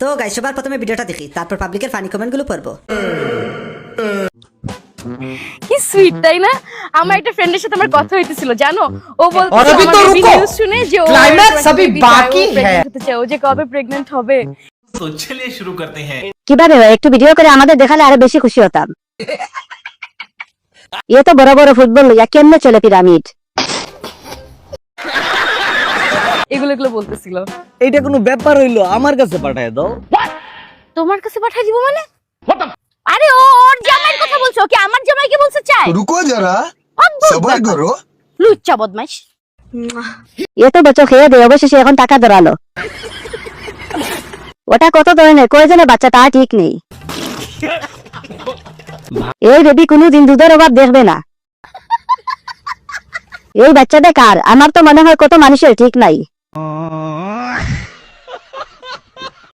তো গাই সবার প্রথমে ভিডিওটা দেখি তারপর পাবলিকের ফানি কমেন্টগুলো পড়ব। শুনে ও যে কবে হবে? একটু ভিডিও করে আমাদের দেখালে আরও বেশি খুশি হতাম। এ তো বড় বড় ফুটবল কেমনে চলে পিরামিড এগুলো এগুলো বলতেছিল। কোনো ব্যাপার হইল? আমার কাছে পাঠায় দাও। তোমার কাছে পাঠায় দিব মানে? আরে ও ওর জামাইয়ের কথা বলছো? কি আমার জামাইকে চাই? রুকো যারা। সবাই করো লুচ্চা বদমাইশ। খেয়ে অবশেষে এখন টাকা ধরালো। ওটা কত ধরনের? কয়েকজনে বাচ্চা তা ঠিক নেই। এই বেবি কোনোদিন দুধের অভাব দেখবে না। এই বাচ্চাটা কার? আমার তো মনে হয় কত মানুষের ঠিক নাই। Oh.